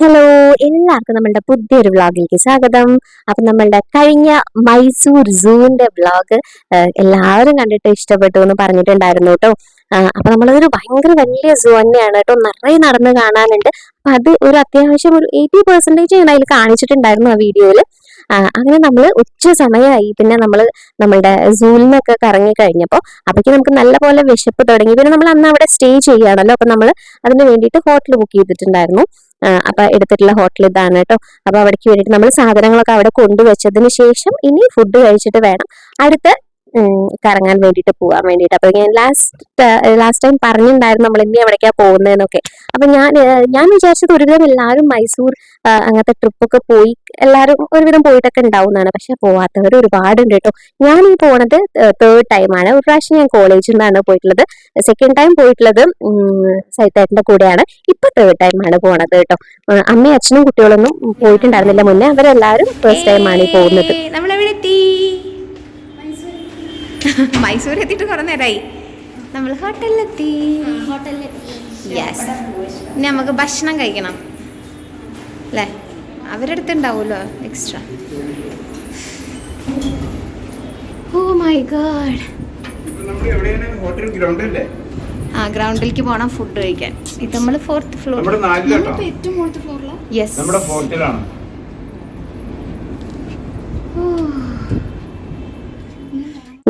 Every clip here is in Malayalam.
ഹലോ എല്ലാവർക്കും നമ്മളുടെ പുതിയൊരു വ്ളോഗിലേക്ക് സ്വാഗതം. അപ്പം നമ്മളുടെ കഴിഞ്ഞ മൈസൂർ സൂവിന്റെ വ്ളോഗ് എല്ലാവരും കണ്ടിട്ട് ഇഷ്ടപ്പെട്ടു എന്ന് പറഞ്ഞിട്ടുണ്ടായിരുന്നു കേട്ടോ. അപ്പൊ നമ്മളതൊരു ഭയങ്കര വലിയ സൂ തന്നെയാണ് കേട്ടോ. നിറയെ നടന്ന് കാണാനുണ്ട്. അപ്പൊ അത് ഒരു അത്യാവശ്യം ഒരു എയ്റ്റി പെർസെന്റേജ് ഞാൻ അതിൽ കാണിച്ചിട്ടുണ്ടായിരുന്നു ആ വീഡിയോയിൽ അങ്ങനെ നമ്മൾ ഉച്ച സമയമായി. പിന്നെ നമ്മൾ നമ്മളുടെ സൂലിനൊക്കെ കറങ്ങി കഴിഞ്ഞപ്പോൾ അപ്പോഴേക്കും നമുക്ക് നല്ലപോലെ വിശപ്പ് തുടങ്ങി. പിന്നെ നമ്മൾ അന്ന് അവിടെ സ്റ്റേ ചെയ്യുകയാണല്ലോ. അപ്പൊ നമ്മൾ അതിന് വേണ്ടിയിട്ട് ഹോട്ടൽ ബുക്ക് ചെയ്തിട്ടുണ്ടായിരുന്നു. അപ്പൊ എടുത്തിട്ടുള്ള ഹോട്ടൽ ഇതാണ് കേട്ടോ. അപ്പൊ അവിടേക്ക് വേണ്ടിയിട്ട് നമ്മൾ സാധനങ്ങളൊക്കെ അവിടെ കൊണ്ടുവച്ചതിന് ശേഷം ഇനി ഫുഡ് കഴിച്ചിട്ട് വേണം. അടുത്ത കറങ്ങാൻ വേണ്ടിയിട്ട് പോകാൻ വേണ്ടിയിട്ട്. അപ്പൊ ഞാൻ ലാസ്റ്റ് ലാസ്റ്റ് ടൈം പറഞ്ഞിട്ടുണ്ടായിരുന്നു നമ്മൾ ഇനി എവിടേക്കാ പോകുന്നതെന്നൊക്കെ അപ്പൊ ഞാൻ ഞാൻ വിചാരിച്ചത് ഒരുവിധം എല്ലാവരും മൈസൂർ അങ്ങനത്തെ ട്രിപ്പൊക്കെ പോയി എല്ലാവരും ഒരുവിധം പോയിട്ടൊക്കെ ഉണ്ടാവുന്നതാണ് പക്ഷെ പോവാത്തവർ ഒരുപാടുണ്ട് കേട്ടോ. ഞാൻ ഈ പോണത് തേർഡ് ടൈമാണ് ഒരു പ്രാവശ്യം ഞാൻ കോളേജിൽ നിന്നാണ് പോയിട്ടുള്ളത്. സെക്കൻഡ് ടൈം പോയിട്ടുള്ളത് സൈത്തേട്ടന്റെ കൂടെയാണ്. ഇപ്പൊ തേർഡ് ടൈമാണ് പോണത് കേട്ടോ. അമ്മയും അച്ഛനും കുട്ടികളൊന്നും പോയിട്ടുണ്ടായിരുന്നില്ല മുന്നേ. അവരെല്ലാവരും ഫസ്റ്റ് ടൈമാണ് ഈ പോകുന്നത്. നമ്മളെവിടെ മൈസൂർ എത്തിയിട്ട് കുറെ നേരമായി നമ്മൾ ഹോട്ടലിലെത്തി. യെസ് ഇനി നമുക്ക് ഭക്ഷണം കഴിക്കണം. അല്ലേ? അവരുടെ അടുത്ത് ഉണ്ടാവുമല്ലോ എക്സ്ട്രാ ഓ മൈ ഗാഡ് ആ ഗ്രൗണ്ടിലേക്ക് പോകണം ഫുഡ് കഴിക്കാൻ. ഇത് നമ്മൾ ഫോർത്ത് ഫ്ലോർ യെസ് നമ്മുടെ ഫോർട്ടിലാണ്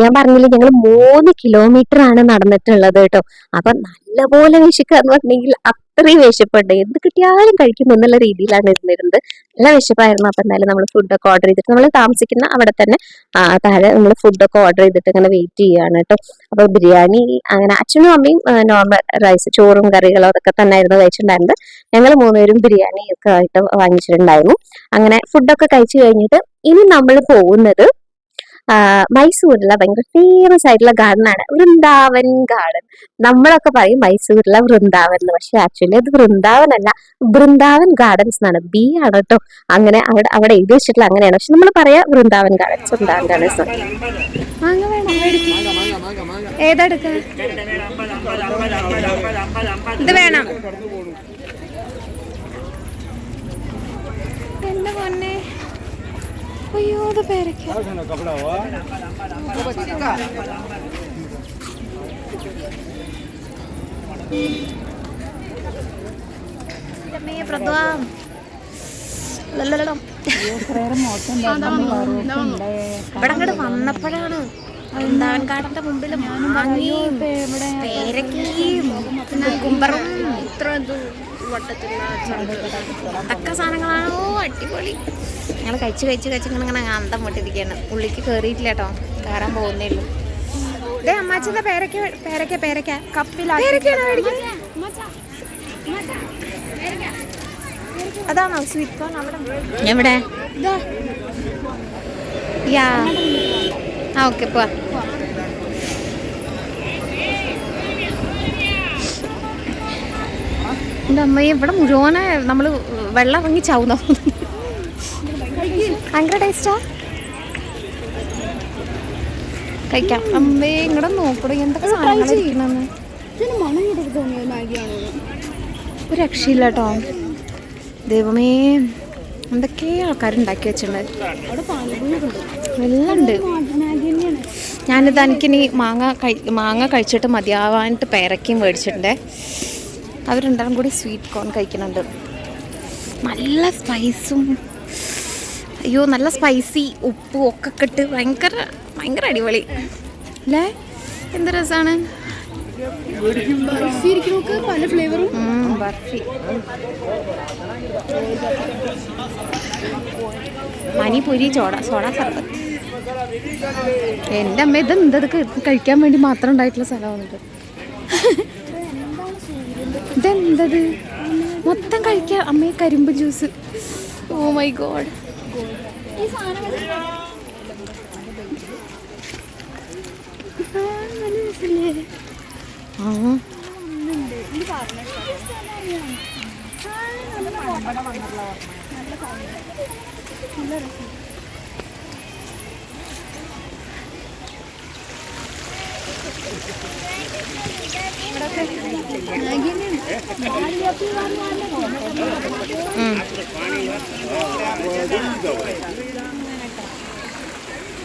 ഞാൻ പറഞ്ഞില്ലേ ഞങ്ങൾ മൂന്ന് കിലോമീറ്റർ ആണ് നടന്നിട്ടുള്ളത് കേട്ടോ. അപ്പൊ നല്ലപോലെ വിശക്കാന്ന് പറഞ്ഞെങ്കിൽ അത്രയും വിശപ്പുണ്ട്. എന്ത് കിട്ടിയാലും കഴിക്കും എന്നുള്ള രീതിയിലാണ് ഇരുന്നിരുന്നത്. നല്ല വിശപ്പായിരുന്നു. അപ്പൊ എന്തായാലും നമ്മൾ ഫുഡൊക്കെ ഓർഡർ ചെയ്തിട്ട് നമ്മൾ താമസിക്കുന്ന അവിടെ തന്നെ താഴെ നമ്മൾ ഫുഡൊക്കെ ഓർഡർ ചെയ്തിട്ട് ഇങ്ങനെ വെയിറ്റ് ചെയ്യുകയാണ് കേട്ടോ. അപ്പൊ ബിരിയാണി അങ്ങനെ അച്ഛനും അമ്മയും നോർമൽ റൈസ് ചോറും കറികളും അതൊക്കെ തന്നെയായിരുന്നു കഴിച്ചിട്ടുണ്ടായിരുന്നത്. ഞങ്ങൾ മൂന്നുപേരും ബിരിയാണി ഒക്കെ ആയിട്ട് വാങ്ങിച്ചിട്ടുണ്ടായിരുന്നു. അങ്ങനെ ഫുഡൊക്കെ കഴിച്ചു കഴിഞ്ഞിട്ട് ഇനി നമ്മൾ പോകുന്നത് മൈസൂരിലെ ഭയങ്കര ഫേമസ് ആയിട്ടുള്ള ഗാർഡൻ ആണ്. വൃന്ദാവൻ ഗാർഡൻ നമ്മളൊക്കെ പറയും മൈസൂരിലെ വൃന്ദാവൻ എന്ന്. പക്ഷെ ആക്ച്വലി അത് വൃന്ദാവൻ അല്ല. വൃന്ദാവൻ ഗാർഡൻസ് എന്നാണ്. ബി ആണ് കേട്ടോ അങ്ങനെ അവിടെ അവിടെ എഴുതി വെച്ചിട്ടുള്ള അങ്ങനെയാണ്. പക്ഷെ നമ്മൾ പറയാ വൃന്ദാവൻ ഗാർഡൻസ് വൃന്ദാവൻ ഗാർഡൻസ് ഏതെടുക്കാം വേണം? മേടിക്ക്. ഏതെടുക്ക ഇത് വേണം. എന്റെ പൊന്നെ. അയ്യോ അത് പ്രദ്വാം. ഇവിടെ അങ്ങോട്ട് വന്നപ്പോഴാണ് വൃന്ദാവൻ കാടന്റെ മുമ്പിൽ മാങ്ങയും പേരക്കയും കുമ്പറും ഇത്ര ഇത് വട്ടത്തിലുള്ള അതൊക്കെ സാധനങ്ങളാണോ? അടിപൊളി. ഞങ്ങൾ കഴിച്ച് കഴിച്ച് കഴിച്ച് ഇങ്ങനെ ഇങ്ങനെ അന്തം പൊട്ടിരിക്കുകയാണ് ഉള്ളിക്ക് കയറിയിട്ടില്ല കേട്ടോ. കയറാൻ പോകുന്നേ ഉള്ളൂ. ദേ അമ്മാച്ചന്റെ പേരക്ക പേരക്ക പേരക്ക. കപ്പിലാണ് അതാണോ? സ്വീറ്റ് കോൺ അവിടെ. എവിടെ? യാ. ആ ഓക്കെ പോവാ. എന്റെ അമ്മയെ ഇവിടെ മുഴുവനെ നമ്മൾ വെള്ളം ഇറങ്ങി ചാവുന്ന. ഭയങ്കര ടേസ്റ്റാ കഴിക്കാം. അമ്മേ ഇങ്ങടെ നോക്കടോ എന്തൊക്കെ സാധനങ്ങളാണ് ഒരു രക്ഷയില്ല കേട്ടോ ദൈവമേ എന്തൊക്കെ ആൾക്കാരുണ്ടാക്കി വെച്ചിട്ടുണ്ട്? എല്ലാം ഉണ്ട്. ഞാനിത് എനിക്കിനി മാങ്ങ കഴി മാങ്ങ കഴിച്ചിട്ട് മതിയാവാനായിട്ട് പേരക്കയും മേടിച്ചിട്ടുണ്ടേ. അവരുണ്ടാകും കൂടി സ്വീറ്റ് കോൺ കഴിക്കുന്നുണ്ട്. നല്ല സ്പൈസും അയ്യോ നല്ല സ്പൈസി ഉപ്പും ഒക്കെ ഇട്ട് ഭയങ്കര ഭയങ്കര അടിപൊളി. അല്ലേ? എന്ത് രസമാണ് പല ഫ്ലേവറും ബർഫി. മണിപൂരി ചോട സോഡ സർബത്ത്. എന്റെ അമ്മ ഇത് എന്തത് കഴിക്കാൻ വേണ്ടി മാത്രം ഉണ്ടായിട്ടുള്ള സ്ഥലമാണ് ഇത് ഇതെന്തത്? മൊത്തം കഴിക്കാം. അമ്മയെ കരിമ്പ് ജ്യൂസ്. ഓ മൈ ഗോഡ് ആ ഉം.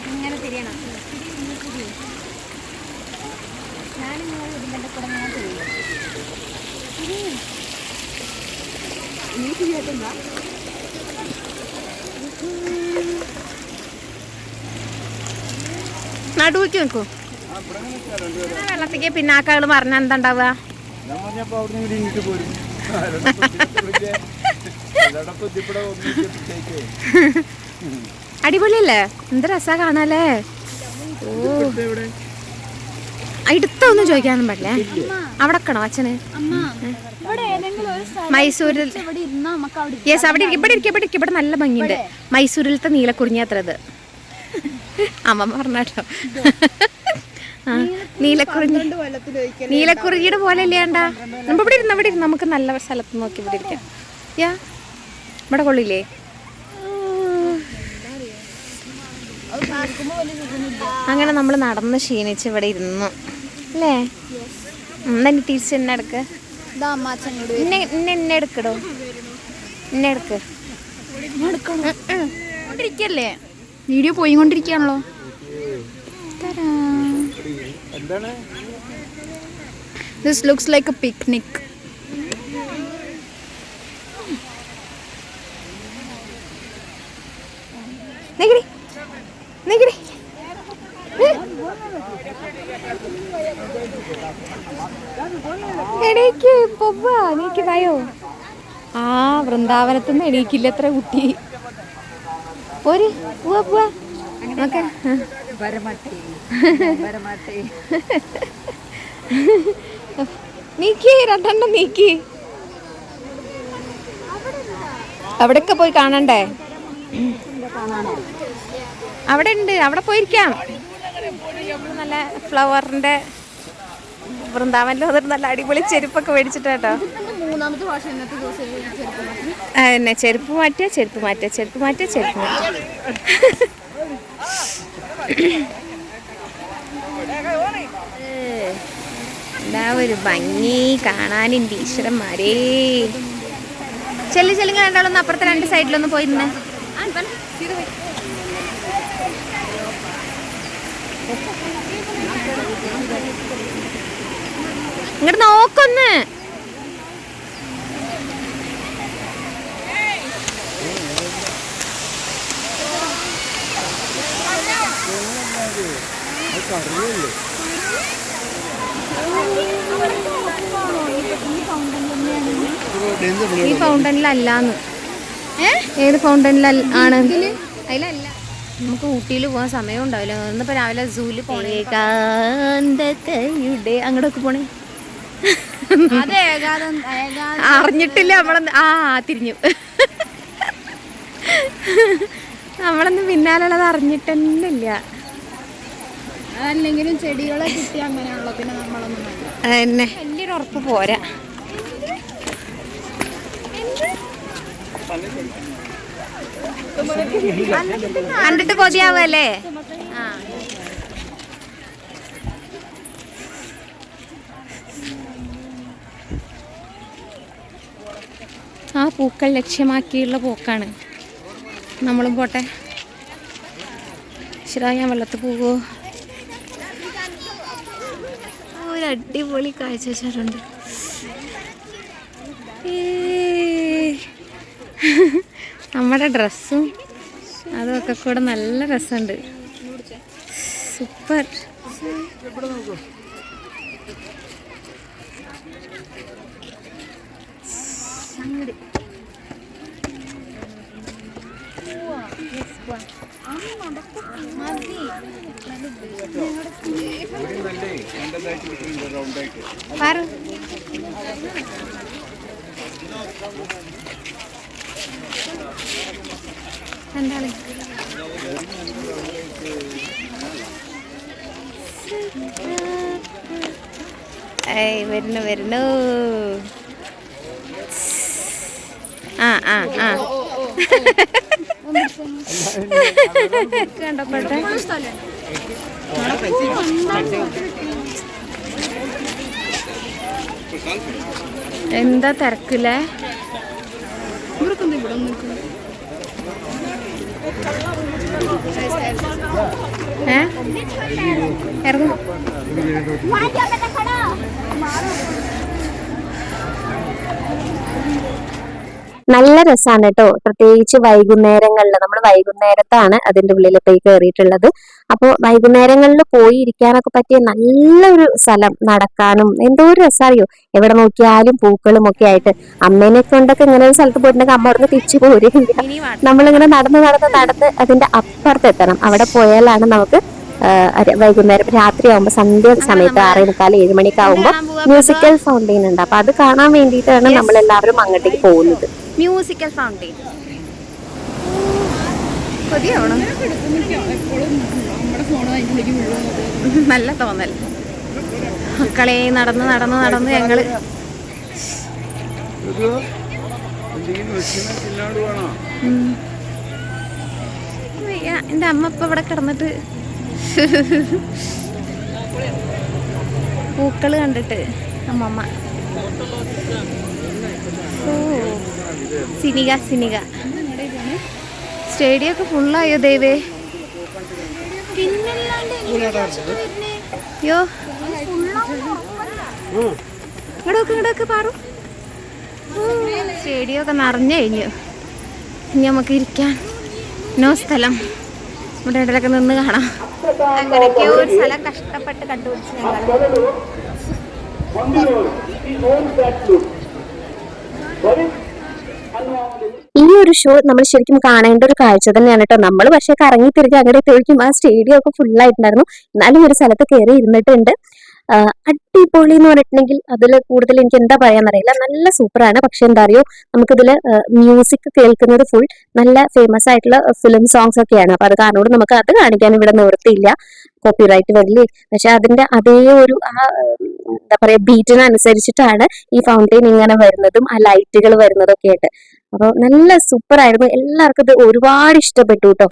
ഇങ്ങനെ തിരിയണം ഞാനിങ്ങനെ ഇതിന്റെ കൂടെ ഞാൻ തിരിയും നടുവയ്ക്ക് നിൽക്കൂ വെള്ളത്തേക്ക് പിന്നാക്കകൾ പറഞ്ഞ എന്താ ഉണ്ടാവുക അടിപൊളിയല്ലേ? എന്ത് രസാ കാണാല്ലേ? ഓ. എവിടെ? അടുത്തൊന്നും ചോദിക്കാനൊന്നും പറ്റില്ലേ. അവിടെ കണോ അച്ഛന്? മൈസൂരിൽ യെസ് അവിടെ ഇരിക്ക്, ഇവിടെ ഇരിക്കും ഇവിടെ ഇരിക്കും. ഇവിടെ നല്ല ഭംഗിയുണ്ട്. മൈസൂരിലത്തെ നീലക്കുറിഞ്ഞാത്ര അത് അമ്മ പറഞ്ഞാട്ടോ. നീലക്കുറിഞ്ഞി. നീലക്കുറിഞ്ഞിയുടെ പോലെ ഇല്ലാണ്ടാ നമ്മ ഇവിടെ ഇരുന്ന് ഇവിടെ ഇരുന്ന്. നമുക്ക് നല്ല സ്ഥലത്ത് നോക്കി ഇവിടെ ഇരിക്കാം. യാ ഇവിടെ കൊള്ളില്ലേ? അങ്ങനെ നമ്മൾ നടന്ന് ക്ഷീണിച്ച് ഇവിടെ ഇരുന്നു. അല്ലേ? എന്നെ തിരിച്ച് എന്നെ എടുക്ക്. എന്നെ എടുക്കടോ. എന്നെ എടുക്ക്. ഇരിക്കല്ലേ വീഡിയോ പോയിക്കൊണ്ടിരിക്കുകയാണല്ലോ. എന്താണ്? This looks like a picnic നീക്കടി നീക്കടി എണീക്ക് പൊവ്വ നീക്ക് വായോ ആ വൃന്ദാവനത്തുനിന്ന് എണീക്കില്ല എത്ര കുട്ടി. പോര് പോവാ പോവാ. നോക്കെ. നീക്കി രണ്ടെണ്ണം നീക്കി. അവിടെയൊക്കെ പോയി കാണണ്ടേ? അവിടെ ഉണ്ട് അവിടെ പോയിരിക്കാം. നല്ല ഫ്ലവറിന്റെ വൃന്ദാവനിൽ വന്നിട്ട് നല്ല അടിപൊളി ചെരുപ്പൊക്കെ മേടിച്ചിട്ടാട്ടോ എന്നെ ചെരുപ്പ് മാറ്റിയ ചെരുപ്പ് മാറ്റിയ ചെരുപ്പ് മാറ്റിയ ചെരുപ്പ് മാറ്റുക എന്താ ഒരു ഭംഗി കാണാനുണ്ട് ഈശ്വരന്മാരേ ചെല്ലു ചെല്ലുങ്ങ രണ്ടാളൊന്ന് അപ്പുറത്തെ രണ്ട് സൈഡിലൊന്ന് പോയിരുന്നേ ഇങ്ങോട്ട് നോക്കൊന്ന് ഈ ഫൗണ്ടനിലല്ലാന്ന് ഏത് ഫൗണ്ടനിൽ ആണ്? അതിലല്ല. നമുക്ക് ഊട്ടിയിൽ പോകാൻ സമയം ഉണ്ടാവില്ല ഇന്നിപ്പോ രാവിലെ അങ്ങോട്ടൊക്കെ പോണേ. അത് ഏകാദം ഏകാ അറിഞ്ഞിട്ടില്ല നമ്മളെന്ന് ആ തിരിഞ്ഞു. നമ്മളെന്ന് പിന്നാലുള്ളത് അറിഞ്ഞിട്ടന്നില്ല. അല്ലെങ്കിലും ചെടികളെ കിട്ടി അങ്ങനെയുള്ള പിന്നെ നമ്മളൊന്നും വലിയൊരു ഉറപ്പ് പോരാ. കണ്ടിട്ട് കൊതിയാവല്ലേ? ആ. ആ പൂക്കൾ ലക്ഷ്യമാക്കിയുള്ള പൂക്കാണ്. നമ്മളും പോട്ടെ. ശരാ ഞാൻ വെള്ളത്ത് പോവോ? ഒരു അടിപൊളി കാഴ്ച വെച്ചിട്ടുണ്ട്. നമ്മുടെ ഡ്രസ്സും അതൊക്കെ കൂടെ നല്ല രസമുണ്ട്. സൂപ്പർ. പറ. എന്താണ്? ഏയ് വരുന്നു വരുന്നു. ആ ആ ആ. എന്താ തിരക്കില്ലേ ഇവർക്കൊന്നും ഇവിടെ നിൽക്കുന്നു ഏ? ഇറങ്ങും. നല്ല രസമാണ് കേട്ടോ പ്രത്യേകിച്ച് വൈകുന്നേരങ്ങളിൽ നമ്മൾ വൈകുന്നേരത്താണ് അതിന്റെ ഉള്ളിൽ പോയി കയറിയിട്ടുള്ളത് അപ്പോൾ വൈകുന്നേരങ്ങളിൽ പോയി ഇരിക്കാനൊക്കെ പറ്റിയ നല്ലൊരു സ്ഥലം നടക്കാനും എന്തോ ഒരു രസമറിയോ എവിടെ നോക്കിയാലും പൂക്കളും ഒക്കെ ആയിട്ട്. അമ്മേനെ കൊണ്ടൊക്കെ ഇങ്ങനെ ഒരു സ്ഥലത്ത് പോയിട്ടുണ്ടെങ്കിൽ അമ്മ അവിടുന്ന് തിരിച്ചു പോരുകയില്ല നമ്മളിങ്ങനെ നടന്ന് നടന്ന് നടന്ന് അതിന്റെ അപ്പുറത്ത് എത്തണം. അവിടെ പോയാലാണ് നമുക്ക് വൈകുന്നേരം രാത്രി ആവുമ്പോൾ സന്ധ്യ സമയത്ത് ആറേ മുക്കാൽ ഏഴ് മണിക്ക് ആവുമ്പോൾ മ്യൂസിക്കൽ ഫൗണ്ടെയിൻ ഉണ്ട്. അപ്പൊ അത് കാണാൻ വേണ്ടിയിട്ടാണ് നമ്മൾ എല്ലാവരും അങ്ങോട്ടേക്ക് പോകുന്നത്. മ്യൂസിക്കൽ ഫൗണ്ടെയിൻ കൊതിയാവണം വീഴുന്നത് നല്ല തോന്നൽ. മക്കളെ നടന്ന് നടന്ന് നടന്ന് ഞങ്ങൾ. എന്റെ അമ്മ ഇപ്പൊ ഇവിടെ കിടന്നിട്ട് പൂക്കൾ കണ്ടിട്ട് അമ്മമ്മ. ഓ. സിനിക സിനിക സ്റ്റേഡിയം ഒക്കെ ഫുള്ളായോ ദൈവേ? യോ. ഇങ്ങടൊക്കെ ഇങ്ങടൊക്കെ പാറു. സ്റ്റേഡിയം ഒക്കെ നിറഞ്ഞു കഴിഞ്ഞു. ഇനി നമുക്ക് ഇരിക്കാൻ. നോ സ്ഥലം. നമ്മുടെ ഇടയിലൊക്കെ നിന്ന് കാണാം. അങ്ങനെയൊക്കെയോ ഒരു സ്ഥലം കഷ്ടപ്പെട്ട് കണ്ടുപിടിച്ച് ഞങ്ങൾ. ഈ ഒരു ഷോ നമ്മൾ ശരിക്കും കാണേണ്ട ഒരു കാഴ്ച തന്നെയാണ് കേട്ടോ നമ്മൾ പക്ഷേ കറങ്ങി തിരികെ അങ്ങോട്ട് എത്തിയിരിക്കും ആ സ്റ്റേഡിയം ഒക്കെ ഫുൾ ആയിട്ടുണ്ടായിരുന്നു. എന്നാലും ഒരു സ്ഥലത്ത് കയറി ഇരുന്നിട്ടുണ്ട്. അടിപൊളി എന്ന് പറഞ്ഞിട്ടുണ്ടെങ്കിൽ അതിൽ കൂടുതൽ എനിക്ക് എന്താ പറയാന്നറിയില്ല നല്ല സൂപ്പറാണ്. പക്ഷെ എന്താ അറിയോ? നമുക്കിതിൽ മ്യൂസിക് കേൾക്കുന്നത് ഫുൾ നല്ല ഫേമസ് ആയിട്ടുള്ള ഫിലിം സോങ്സ് ഒക്കെയാണ്. അപ്പൊ അത് കാരണോട് നമുക്ക് അത് കാണിക്കാൻ ഇവിടെ നിവൃത്തിയില്ല. കോപ്പിറൈറ്റ് വരില്ലേ? പക്ഷെ അതിന്റെ അതേ ഒരു ആ എന്താ പറയാ ബീറ്റിനനുസരിച്ചിട്ടാണ് ഈ ഫൗണ്ടെയിൻ ഇങ്ങനെ വരുന്നതും ആ ലൈറ്റുകൾ വരുന്നതും ഒക്കെ ആയിട്ട് അപ്പൊ നല്ല സൂപ്പർ ആയിരുന്നു എല്ലാവർക്കും ഇത് ഒരുപാട് ഇഷ്ടപ്പെട്ടു കേട്ടോ.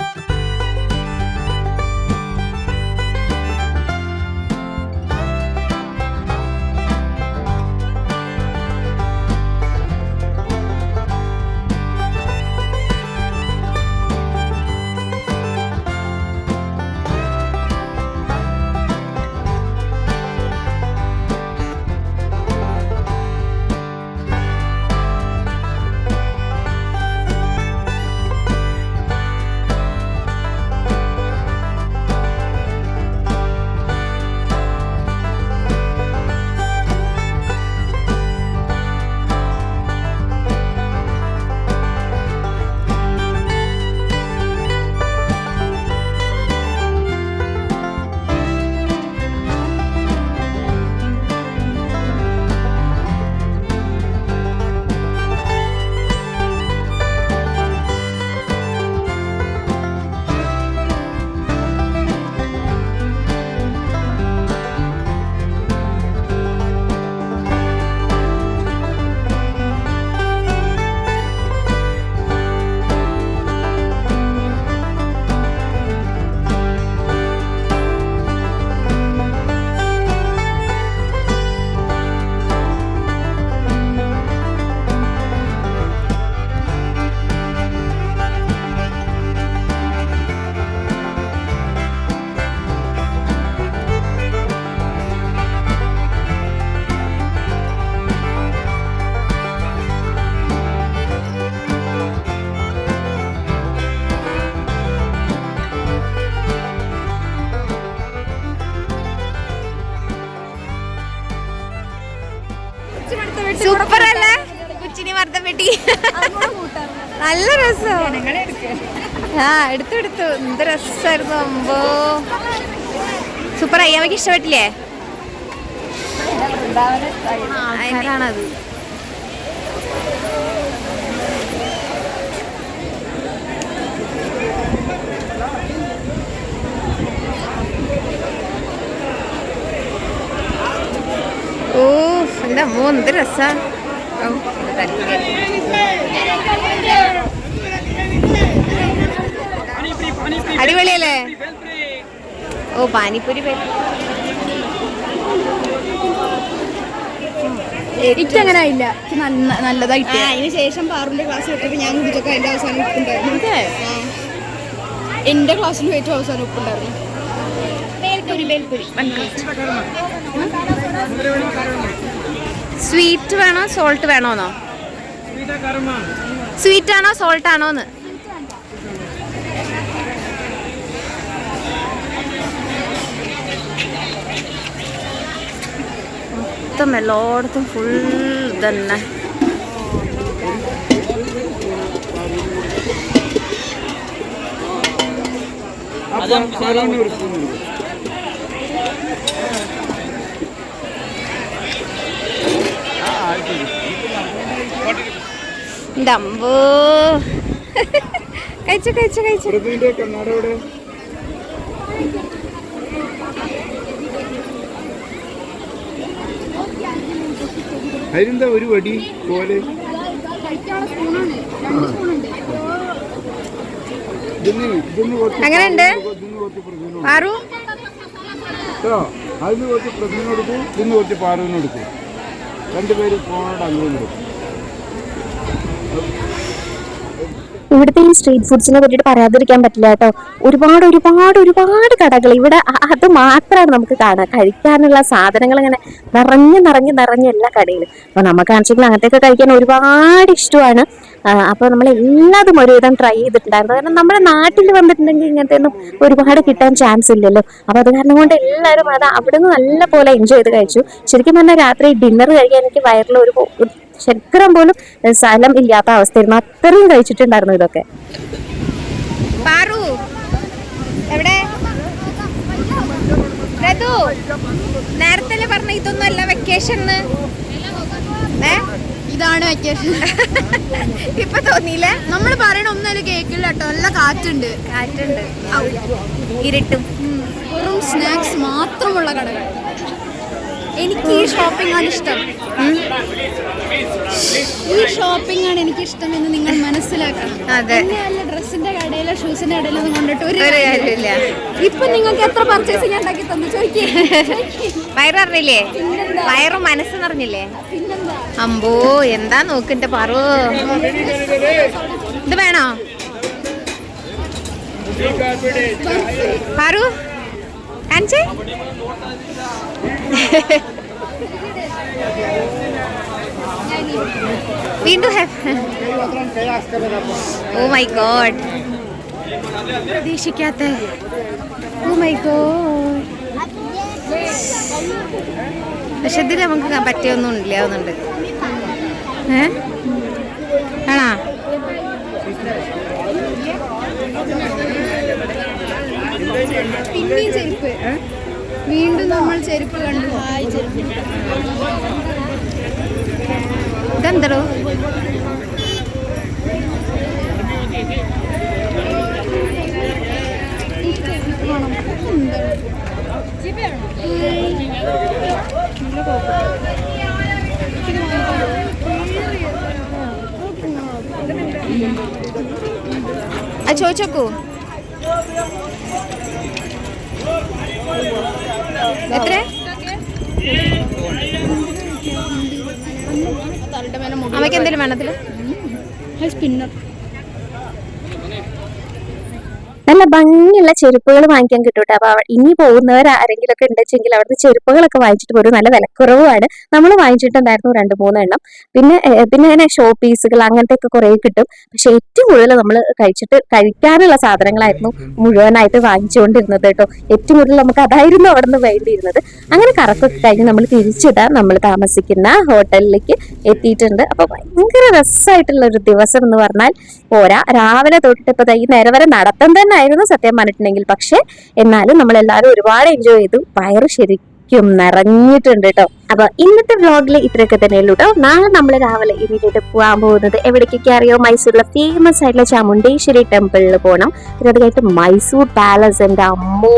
ആ എടുത്തു എടുത്തു. എന്ത് രസമായിരുന്നു അമ്പോ. സൂപ്പർ അയ്യാമ്മക്ക് ഇഷ്ടപ്പെട്ടില്ലേ? ആൾക്കാരാണത്. ഓ എന്താ അമ്മോ എന്ത് രസാ. ഔ, അടിപൊളിയല്ലേ? ഓ പാനിപ്പൂരി പേ- എനിക്ക് അങ്ങനെ ആയില്ല. നല്ല നല്ലതായിട്ട്. അതിന് ശേഷം പാറുന്റെ ക്ലാസ് വിട്ടപ്പോൾ ഞാൻ കുടിച്ചൊക്കെ അതിന്റെ അവസാനം ഉപ്പുണ്ടായിരുന്നു എന്റെ ക്ലാസ്സിൽ ഏറ്റവും അവസാനം ഉപ്പുണ്ടായിരുന്നു സ്വീറ്റ് വേണോ സോൾട്ട് വേണോന്നോ? സ്വീറ്റ് ആണോ സോൾട്ട് ആണോന്ന്? മൊത്തം എല്ലായിടത്തും ഫുൾ തന്നെ. ഡമ്പോ കഴിച്ചു കഴിച്ചു കഴിച്ചു. പ്രഭുവിന്റെ കണ്ണാട എവിടെ അതിനെന്താ ഒരു വടി പോലെ? എങ്ങനെയുണ്ട്? കേട്ടോ? അതിന് കുറച്ച് പ്രസിനോട് കൊടുക്കും ഇതിന് കുറച്ച് പാറുവിന് കൊടുക്കും. രണ്ടുപേര് ഫോണോട് അങ്ങനെ കൊടുക്കും ഇവിടുത്തെ ഈ സ്ട്രീറ്റ് ഫുഡ്സിനെ പറ്റിയിട്ട് പറയാതിരിക്കാൻ പറ്റില്ല കേട്ടോ. ഒരുപാട് ഒരുപാട് ഒരുപാട് കടകൾ. ഇവിടെ അത് മാത്രമാണ് നമുക്ക് കാണാൻ കഴിക്കാനുള്ള സാധനങ്ങൾ ഇങ്ങനെ നിറഞ്ഞ് നിറഞ്ഞ് നിറഞ്ഞ് എല്ലാ കടയിലും. അപ്പോൾ നമുക്കാണെങ്കിലും അങ്ങനത്തെയൊക്കെ കഴിക്കാൻ ഒരുപാട് ഇഷ്ടമാണ്. അപ്പോൾ നമ്മൾ എല്ലാതും ഒരുവിധം ട്രൈ ചെയ്തിട്ടുണ്ടായിരുന്നു. കാരണം നമ്മുടെ നാട്ടിൽ വന്നിട്ടുണ്ടെങ്കിൽ ഇങ്ങനത്തെ ഒന്നും ഒരുപാട് കിട്ടാൻ ചാൻസ് ഇല്ലല്ലോ. അപ്പോൾ അത് കാരണം കൊണ്ട് എല്ലാവരും അത് അവിടെ നിന്ന് നല്ല പോലെ എൻജോയ് ചെയ്ത് കഴിച്ചു. ശരിക്കും പറഞ്ഞാൽ രാത്രി ഡിന്നർ കഴിക്കാൻ എനിക്ക് വയറിൽ ഒരു ഒരു ശക്കരം പോലും സ്ഥലം ഇല്ലാത്ത അവസ്ഥയായിരുന്നു അത്രയും കഴിച്ചിട്ടുണ്ടായിരുന്നു ഇതൊക്കെ. പാറു എവിടെ? രതു നേരത്തെ പറഞ്ഞ ഇതൊന്നും അല്ല വെക്കേഷൻ ഇതാണ് വെക്കേഷൻ ഇപ്പൊ തോന്നിയില്ല? നമ്മൾ പറയണ ഒന്നും കേക്കില്ല കേട്ടോ. നല്ല കാറ്റുണ്ട്. കാറ്റുണ്ട്. ഇരുട്ടും. വെറും സ്നാക്സ് മാത്രമുള്ള കടകൾ. എനിക്ക് ഈ ഷോപ്പിംഗ് ആണ് ഇഷ്ടം. ഈ ഷോപ്പിംഗ് ആണ് എനിക്ക് ഇഷ്ടം എന്ന് നിങ്ങൾ മനസ്സിലാക്കണം. എന്നെയല്ല ഡ്രസ്സിന്റെ കടയിലോ ഷൂസിന്റെ കടയിലോ കൊണ്ടിട്ട് ഒരു കാര്യമില്ല. ഇപ്പൊ നിങ്ങൾക്ക് എത്ര പർച്ചേസിംഗ് ഉണ്ടാക്കി തന്നു? ചോദിക്കേ. വയററിഞ്ഞില്ലേ? വയറും മനസ്സ് നിറഞ്ഞില്ലേ അമ്പോ എന്താ നോക്കിന്റെ പറു ഇത് വേണോ? പാറു കാണിച്ചേ? വീണ്ടും ഓ മൈ ഗോഡ് പ്രതീക്ഷിക്കാത്ത. ഓ മൈ ഗോഡ് പക്ഷെ ഇതിൽ നമുക്ക് പറ്റിയൊന്നും ഇല്ലാവുന്നുണ്ട്. ഏ ആണോ പിന്നെയും ചെരുപ്പ്. വീണ്ടും നമ്മൾ ചെരുപ്പ് കണ്ടു. ഹായ് ചെരുപ്പ് ഇതെന്തോ അത് ചോദിച്ചോക്കൂ. എത്ര? അമ്മയ്ക്ക് എന്തെങ്കിലും വേണത്തിൽ? സ്പിന്നർ. നല്ല ഭംഗിയുള്ള ചെരുപ്പുകൾ വാങ്ങിക്കാൻ കിട്ടും അപ്പൊ ഇനി പോകുന്നവർ ആരെങ്കിലും ഒക്കെ ഉണ്ടെച്ചെങ്കിൽ അവിടുത്തെ ചെരുപ്പുകളൊക്കെ വാങ്ങിച്ചിട്ട് പോലും നല്ല വിലക്കുറവുമാണ്. നമ്മൾ വാങ്ങിച്ചിട്ടുണ്ടായിരുന്നു രണ്ട് മൂന്നെണ്ണം. പിന്നെ പിന്നെ അങ്ങനെ ഷോ പീസുകൾ അങ്ങനത്തെ ഒക്കെ കുറെ കിട്ടും. പക്ഷെ ഏറ്റവും കൂടുതൽ നമ്മൾ കഴിച്ചിട്ട് കഴിക്കാനുള്ള സാധനങ്ങളായിരുന്നു മുഴുവനായിട്ട് വാങ്ങിച്ചുകൊണ്ടിരുന്നത് കേട്ടോ. ഏറ്റവും കൂടുതൽ നമുക്ക് അതായിരുന്നു അവിടെ നിന്ന് വേണ്ടിയിരുന്നത്. അങ്ങനെ കറക്കൊക്കെ കഴിഞ്ഞ് നമ്മൾ തിരിച്ചിടാൻ നമ്മൾ താമസിക്കുന്ന ഹോട്ടലിലേക്ക് എത്തിയിട്ടുണ്ട്. അപ്പൊ ഭയങ്കര രസമായിട്ടുള്ള ഒരു ദിവസം എന്ന് പറഞ്ഞാൽ പോരാ. രാവിലെ തൊട്ടിട്ട് ഇപ്പൊ ഈ നേരം വരെ നടത്തം തന്നെ ആയിരുന്നു സത്യം പറഞ്ഞിട്ടുണ്ടെങ്കിൽ. പക്ഷെ എന്നാലും നമ്മൾ എല്ലാവരും ഒരുപാട് എൻജോയ് ചെയ്തു. വയറ് ശരിക്കും നിറഞ്ഞിട്ടുണ്ട് കേട്ടോ അപ്പൊ ഇന്നത്തെ വ്ളോഗിൽ ഇത്രയൊക്കെ തന്നെയുള്ളൂ കേട്ടോ നാളെ നമ്മൾ രാവിലെ ഇനിയിട്ട് പോകാൻ പോകുന്നത് എവിടേക്കൊക്കെ അറിയോ? മൈസൂരിലെ ഫേമസ് ആയിട്ടുള്ള ചാമുണ്ടേശ്വരി ടെമ്പിളിൽ പോകണം പിന്നെ അത് കഴിഞ്ഞിട്ട് മൈസൂർ പാലസ് എന്റെ അമ്മോ.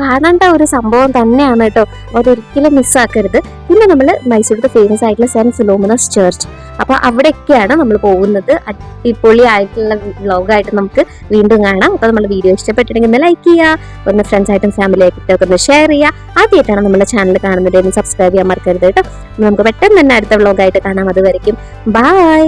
കാണേണ്ട ഒരു സംഭവം തന്നെയാണ് കേട്ടോ അതൊരിക്കലും മിസ്സാക്കരുത് പിന്നെ നമ്മൾ മൈസൂരിലെ ഫേമസ് ആയിട്ടുള്ള സെന്റ് ഫിലോമിനസ് ചർച്ച് അപ്പൊ അവിടെയൊക്കെയാണ് നമ്മൾ പോകുന്നത്. അടിപൊളി ആയിട്ടുള്ള വ്ലോഗായിട്ട് നമുക്ക് വീണ്ടും കാണാം. അപ്പൊ നമ്മുടെ വീഡിയോ ഇഷ്ടപ്പെട്ടിട്ടുണ്ടെങ്കിൽ ഒന്ന് ലൈക്ക് ചെയ്യുക ഒന്ന് ഫ്രണ്ട്സ് ആയിട്ടും ഫാമിലി ഒന്ന് ഷെയർ ചെയ്യുക. ആദ്യമായിട്ടാണ് നമ്മുടെ ചാനൽ കാണുന്നത് ഒന്ന് സബ്സ്ക്രൈബ് ചെയ്യാൻ മറക്കരുത് കേട്ടോ. നമുക്ക് പെട്ടെന്ന് തന്നെ അടുത്ത വ്ലോഗായിട്ട് കാണാം. അതുവരെയും ബൈ